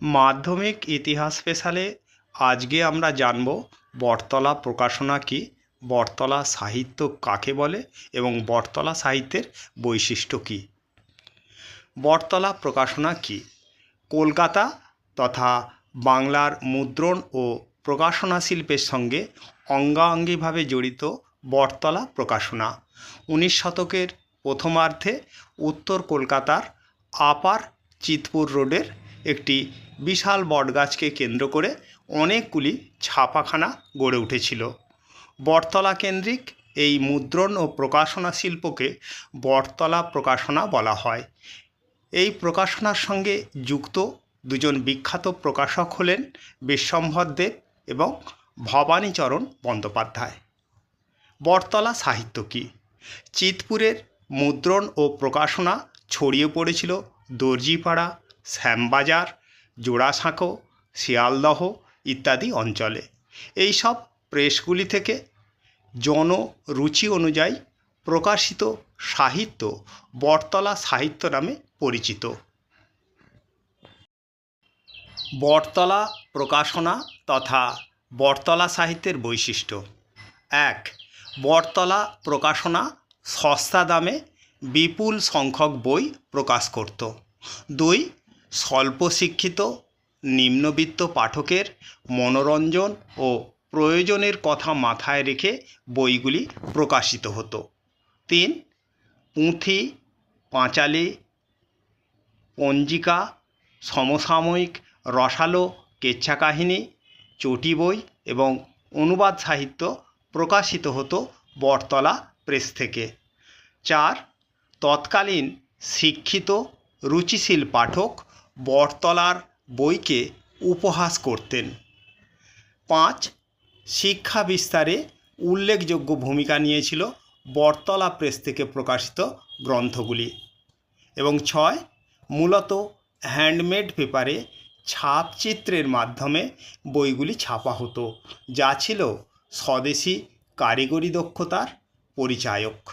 মাধ্যমিক ইতিহাস স্পেশালে আজকে আমরা জানব বটতলা প্রকাশনা কি, বটতলা সাহিত্য কাকে বলে এবং বটতলা সাহিত্যের বৈশিষ্ট্য কী? বটতলা প্রকাশনা কী? কলকাতা তথা বাংলার মুদ্রণ ও প্রকাশনা শিল্পের সঙ্গে অঙ্গাঙ্গিভাবে জড়িত বটতলা প্রকাশনা উনিশ শতকের প্রথমার্ধে উত্তর কলকাতার আপার চিতপুর রোডের একটি বিশাল বটগাছকে কেন্দ্র করে অনেকগুলি ছাপাখানা গড়ে উঠেছিল। বটতলা কেন্দ্রিক এই মুদ্রণ ও প্রকাশনা শিল্পকে বটতলা প্রকাশনা বলা হয়। এই প্রকাশনার সঙ্গে যুক্ত দুজন বিখ্যাত প্রকাশক হলেন বিশ্বম্ভর দেব এবং ভবানীচরণ বন্দ্যোপাধ্যায়। বটতলা সাহিত্য কী? চিতপুরের মুদ্রণ ও প্রকাশনা ছড়িয়ে পড়েছিল দর্জিপাড়া শ্যামবাজার, জোড়াসাঁকো, শিয়ালদহ ইত্যাদি অঞ্চলে। এই সব প্রেসগুলি থেকে জনরুচি অনুযায়ী প্রকাশিত সাহিত্য বটতলা সাহিত্য নামে পরিচিত। বটতলা প্রকাশনা তথা বটতলা সাহিত্যের বৈশিষ্ট্য। এক, বটতলা প্রকাশনা সস্তা দামে বিপুল সংখ্যক বই প্রকাশ করত। দুই স্বল্প শিক্ষিত নিম্নবিত্ত পাঠকের মনোরঞ্জন ও প্রয়োজনের কথা মাথায় রেখে বইগুলি প্রকাশিত হতো। তিন, পুঁথি, পাঁচালী, পঞ্জিকা, সমসাময়িক রসালো কেচ্ছা কাহিনী চটি বই এবং অনুবাদ সাহিত্য প্রকাশিত হতো বটতলা প্রেস থেকে। চার, তৎকালীন শিক্ষিত, রুচিশীল পাঠক বটতলার বইকে উপহাস করতেন। পাঁচ, শিক্ষা বিস্তারে উল্লেখযোগ্য ভূমিকা নিয়েছিল বটতলা প্রেস থেকে প্রকাশিত গ্রন্থগুলি। এবং ছয়, মূলত হ্যান্ডমেড পেপারে ছাপচিত্রের মাধ্যমে বইগুলি ছাপা হতো, যা ছিল স্বদেশি কারিগরি দক্ষতার পরিচায়ক।